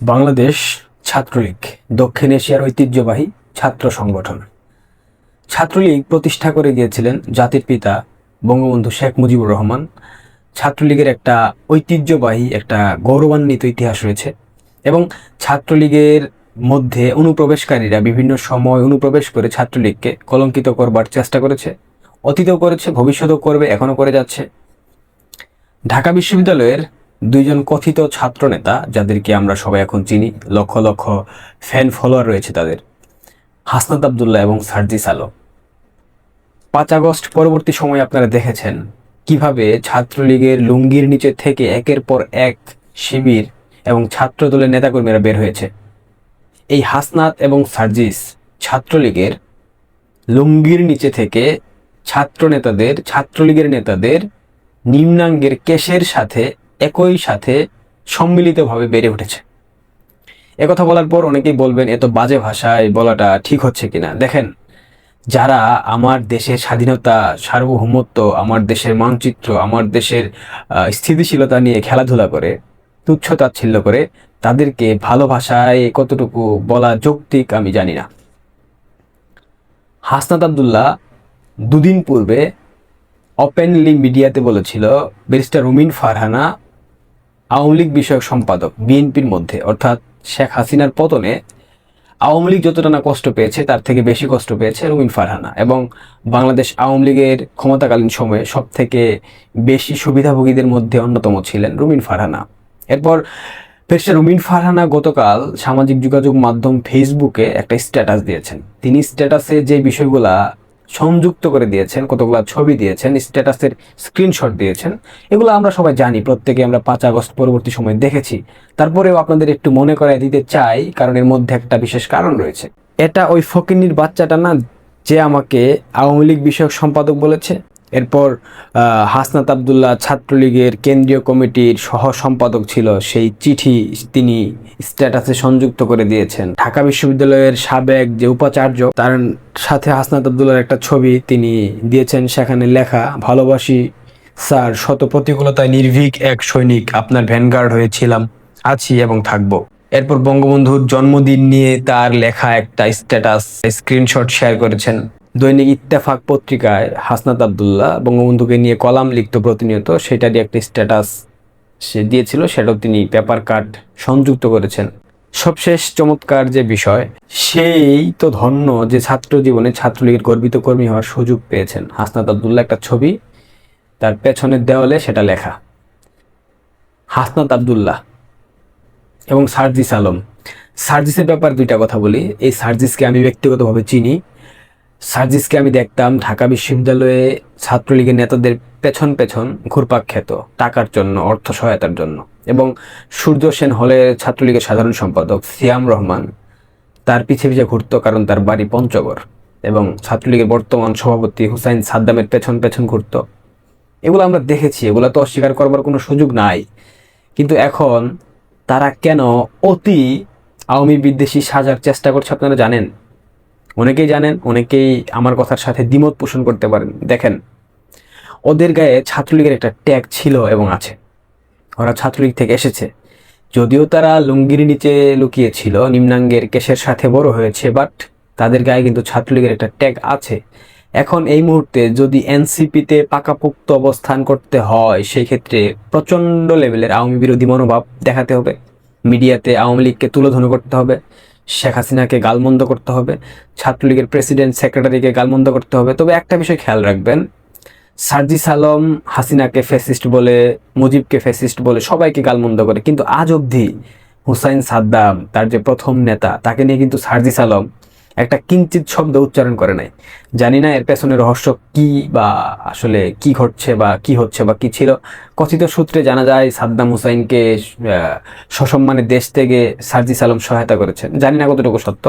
বাংলাদেশ ছাত্রলীগ, দক্ষিণ এশিয়ার ঐতিহ্যবাহী ছাত্র সংগঠন। ছাত্রলীগ প্রতিষ্ঠা করে গিয়েছিলেন জাতির পিতা বঙ্গবন্ধু শেখ মুজিবুর রহমান। ছাত্রলীগের একটা ঐতিহ্যবাহী, একটা গৌরবান্বিত ইতিহাস রয়েছে এবং ছাত্রলীগের মধ্যে অনুপ্রবেশকারীরা বিভিন্ন সময় অনুপ্রবেশ করে ছাত্রলীগকে কলঙ্কিত করবার চেষ্টা করেছে, অতীতও করেছে, ভবিষ্যতেও করবে, এখনও করে যাচ্ছে। ঢাকা বিশ্ববিদ্যালয়ের দুইজন কথিত ছাত্রনেতা, যাদেরকে আমরা সবাই এখন চিনি, লক্ষ লক্ষ ফ্যান ফলোয়ার রয়েছে তাদের। হাসনাত আবদুল্লাহ এবং সার্জিস আলম। পাঁচ আগস্ট পরবর্তী সময়ে আপনারা দেখেছেন কীভাবে ছাত্রলীগের লুঙ্গির নিচে থেকে একের পর এক শিবির এবং ছাত্রদলের নেতাকর্মীরা বের হয়েছে। এই হাসনাত এবং সার্জিস ছাত্রলীগের লুঙ্গির নিচে থেকে ছাত্র নেতাদের ছাত্রলীগের নেতাদের নিম্নাঙ্গের কেশের সাথে একই সাথে সম্মিলিতভাবে বেড়ে উঠেছে। একথা বলার পর অনেকেই বলবেন এত বাজে ভাষায় বলাটা ঠিক হচ্ছে কিনা? দেখেন, যারা আমার দেশের স্বাধীনতা, সার্বভৌমত্ব, আমার দেশের মানচিত্র, আমার দেশের স্থিতিশীলতা নিয়ে খেলাধুলা করে, তুচ্ছ তাচ্ছিল্য করে, তাদেরকে ভালো ভাষায় কতটুকু বলা যৌক্তিক আমি জানি না। হাসনাত আবদুল্লাহ দুদিন পূর্বে ওপেনলি মিডিয়াতে বলেছিল, ব্যারিস্টার রুমিন ফারহানা আওয়ামী লীগ বিষয়ক সম্পাদক বিএনপির মধ্যে, অর্থাৎ শেখ হাসিনার পতনে আওয়ামী লীগ যতটা না কষ্ট পেয়েছে, তার থেকে বেশি কষ্ট পেয়েছে রুমিন ফারহানা। এবং বাংলাদেশ আওয়ামী লীগের ক্ষমতাকালীন সময়ে সব থেকে বেশি সুবিধাভোগীদের মধ্যে অন্যতম ছিলেন রুমিন ফারহানা। এরপর পেশা রুমিন ফারহানা গতকাল সামাজিক যোগাযোগ মাধ্যম ফেসবুকে একটা স্ট্যাটাস দিয়েছেন। তিনি স্ট্যাটাসে যে বিষয়গুলা সংযুক্ত করে দিয়েছেন, কতগুলো ছবি দিয়েছেন, স্ট্যাটাসের স্ক্রিনশট দিয়েছেন। এগুলো আমরা সবাই জানি, প্রত্যেকে আমরা পাঁচ আগস্ট পরবর্তী সময় দেখেছি। তারপরেও আপনাদের একটু মনে করাই দিতে চাই, কারণ এর মধ্যে একটা বিশেষ কারণ রয়েছে। এটা ওই ফকিনির বাচ্চাটা না, যে আমাকে আওয়ামী লীগ বিষয়ক সম্পাদক বলেছে। এরপর হাসনাত আবদুল্লাহ ছাত্রলীগের কেন্দ্রীয় কমিটির সহ সম্পাদক ছিল। সেই চিঠি তিনি স্ট্যাটাসে সংযুক্ত করে দিয়েছেন। ঢাকা বিশ্ববিদ্যালয়ের সাবেক যে উপাচার্য, তার সাথে হাসনাত আবদুল্লাহর একটা ছবি তিনি দিয়েছেন। সেখানে লেখা, ভালোবাসি স্যার, শত প্রতিকূলতায় নির্ভীক এক সৈনিক, আপনার ভ্যানগার্ড হয়েছিলাম আছি এবং থাকব। এরপর বঙ্গবন্ধুর জন্মদিন নিয়ে তার লেখা একটা স্ট্যাটাস, স্ক্রিনশট শেয়ার করেছেন। দৈনিক ইত্তেফাক পত্রিকায় হাসনাত আবদুল্লাহ বঙ্গবন্ধুকে নিয়ে কলাম লিখত প্রতিনিয়ত সেটারই একটা স্ট্যাটাস সে দিয়েছিল, সেটাও তিনি পেপার কাট সংযুক্ত করেছেন। সবশেষ চমৎকার যে বিষয়, সেই তো ধন্য যে ছাত্র জীবনে ছাত্রলীগের গর্বিত কর্মী হওয়ার সুযোগ পেয়েছেন। হাসনাত আবদুল্লাহ একটা ছবি, তার পেছনের দেওয়ালে সেটা লেখা, হাসনাত আবদুল্লাহ এবং সার্জিস আলম। সার্জিসের ব্যাপারে দুইটা কথা বলি, এই সার্জিসকে আমি ব্যক্তিগতভাবে চিনি সার্জিসকে আমি দেখতাম ঢাকা বিশ্ববিদ্যালয়ে ছাত্রলীগের নেতাদের পেছন পেছন ঘুরপাক খেত টাকার জন্য, অর্থ সহায়তার জন্য। এবং সূর্য সেন হলের ছাত্রলীগের সাধারণ সম্পাদক সিয়াম রহমান তার পিছে পিছে ঘুরতো কারণ তার বাড়ি পঞ্চগড় এবং ছাত্রলীগের বর্তমান সভাপতি হুসাইন সাদ্দামের পেছন পেছন ঘুরত। এগুলো আমরা দেখেছি, এগুলো তো অস্বীকার করবার কোনো সুযোগ নাই। কিন্তু এখন তারা কেন অতি আওয়ামী বিদ্বেষী সাজার চেষ্টা করছে আপনারা জানেন? অনেকেই জানেন, অনেকেই আমার কথার সাথে দ্বিমত পোষণ করতে পারেন। দেখেন, ওদের গায়ে ছাত্রলীগের একটা ট্যাগ ছিল এবং আছে। ওরা ছাত্রলীগ থেকে এসেছে। যদিও তারা লুঙ্গির নিচে লুকিয়েছিল, নিম্নাঙ্গের কেশের সাথে বড় হয়েছে বাট তাদের গায়ে কিন্তু ছাত্রলীগের একটা ট্যাগ আছে। এখন এই মুহূর্তে যদি এনসিপিতে পাকাপোক্ত অবস্থান করতে হয় সেই ক্ষেত্রে প্রচণ্ড লেভেলের আওয়ামী বিরোধী মনোভাব দেখাতে হবে। মিডিয়াতে আওয়ামী লীগকে তুলোধনো করতে হবে। শেখ হাসিনাকে গালমন্দ করতে হবে, ছাত্রলীগের প্রেসিডেন্ট, সেক্রেটারিকে গালমন্দ করতে হবে। তবে একটা বিষয় খেয়াল রাখবেন, সার্জিস আলম হাসিনাকে ফেসিস্ট বলে, মুজিবকে ফেসিস্ট বলে সবাইকে গালমন্দ করে। কিন্তু আজ অবধি হুসাইন সাদ্দাম, তার যে প্রথম নেতা, তাকে নিয়ে কিন্তু সার্জিস আলম একটা কিঞ্চিত শব্দ উচ্চারণ করে নাই। জানি না এর পেছনে রহস্য কি বা আসলে কি ঘটছে বা কি হচ্ছে বা কি ছিল। কথিত সূত্রে জানা যায়, সাদ্দাম হুসাইনকে সসম্মানে দেশ থেকে সার্জিস আলম সহায়তা করেছেন। জানি না কতটুকু সত্য।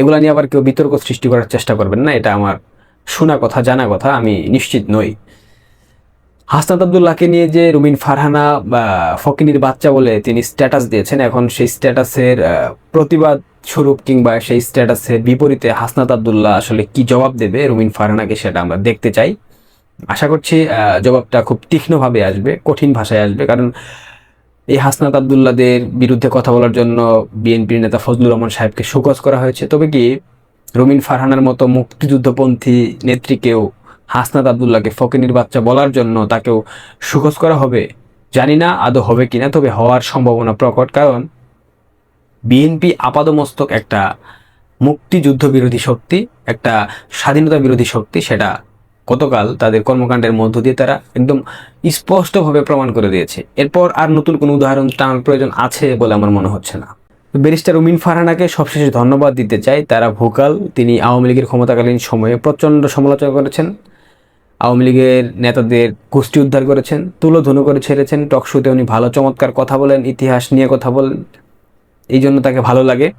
এগুলা নিয়ে আবার কেউ বিতর্ক সৃষ্টি করার চেষ্টা করবেন না, এটা আমার শোনা কথা, জানা কথা, আমি নিশ্চিত নই। হাসনাত আবদুল্লাহকে নিয়ে যে রুমিন ফারহানা ফকিনির বাচ্চা বলে তিনি স্ট্যাটাস দিয়েছেন, এখন সেই স্ট্যাটাসের প্রতিবাদ স্বরূপ কিংবা সেই স্ট্যাটাসের বিপরীতে হাসনাত আবদুল্লাহ আসলে কি জবাব দেবে রুমিন ফারহানাকে সেটা আমরা দেখতে চাই। আশা করছি জবাবটা খুব তীক্ষ্ণভাবে আসবে, কঠিন ভাষায় আসবে, কারণ এই হাসনাত আবদুল্লাদের বিরুদ্ধে কথা বলার জন্য বিএনপির নেতা ফজলুর রহমান সাহেবকে শোকজ করা হয়েছে। তবে কি রুমিন ফারহানার মতো মুক্তিযুদ্ধপন্থী নেত্রীকেও হাসনাত আবদুল্লাহকে ফকিনির বাচ্চা বলার জন্য তাকেও শোকজ করা হবে। জানি না আদৌ হবে কিনা, তবে হওয়ার সম্ভাবনা প্রকট, কারণ বিএনপি আপাদমস্তক একটা মুক্তিযুদ্ধ বিরোধী শক্তি, একটা স্বাধীনতা বিরোধী শক্তি, সেটা গতকাল তাদের কর্মকাণ্ডের মধ্য দিয়ে তারা একদম স্পষ্টভাবে প্রমাণ করে দিয়েছে। এরপর আর নতুন কোনো উদাহরণ টানার প্রয়োজন আছে বলে আমার মনে হচ্ছে না। ব্যারিস্টার উমিন ফারহানাকে সবশেষে ধন্যবাদ দিতে চাই। তারা ভোকাল, তিনি আওয়ামী লীগের ক্ষমতাকালীন সময়ে প্রচণ্ড সমালোচনা করেছেন। আওয়ামী লীগের নেতাদের গোষ্ঠী উদ্ধার করেছেন, তুলোধনু করে ছেড়েছেন টকশোতে উনি ভালো চমৎকার কথা বলেন, ইতিহাস নিয়ে কথা বলেন, এই জন্য তাকে ভালো লাগে।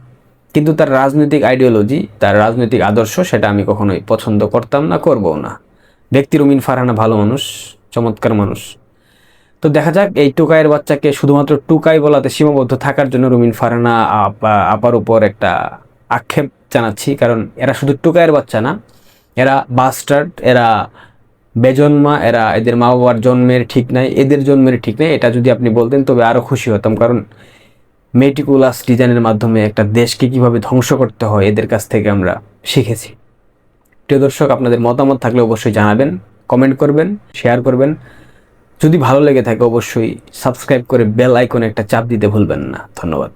কিন্তু তার রাজনৈতিক আইডিওলজি তার রাজনৈতিক আদর্শ, সেটা আমি কখনোই পছন্দ করতাম না, করবও না। ব্যক্তি রুমিন ফারহানা ভালো মানুষ, চমৎকার মানুষ। তো দেখা যাক, এই টুকাইয়ের বাচ্চাকে শুধুমাত্র টুকাই বলাতে সীমাবদ্ধ থাকার জন্য রুমিন ফারহানা আপা- আপার উপর একটা আক্ষেপ জানাচ্ছি। কারণ এরা শুধু টুকাইয়ের বাচ্চা না, এরা বাস্টার্ড এরা বেজন্মা এরা এদের মা বাবার জন্মের ঠিক নাই, এদের জন্মের ঠিক নাই, এটা যদি আপনি বলতেন তবে আরও খুশি হতাম। কারণ মেটিকুলাস ডিজাইনের মাধ্যমে একটা দেশকে কীভাবে ধ্বংস করতে হয়, এদের কাছ থেকে আমরা শিখেছি। প্রিয় দর্শক, আপনাদের মতামত থাকলে অবশ্যই জানাবেন কমেন্ট করবেন শেয়ার করবেন। যদি ভালো লেগে থাকে অবশ্যই সাবস্ক্রাইব করে বেল আইকনে একটা চাপ দিতে ভুলবেন না। ধন্যবাদ।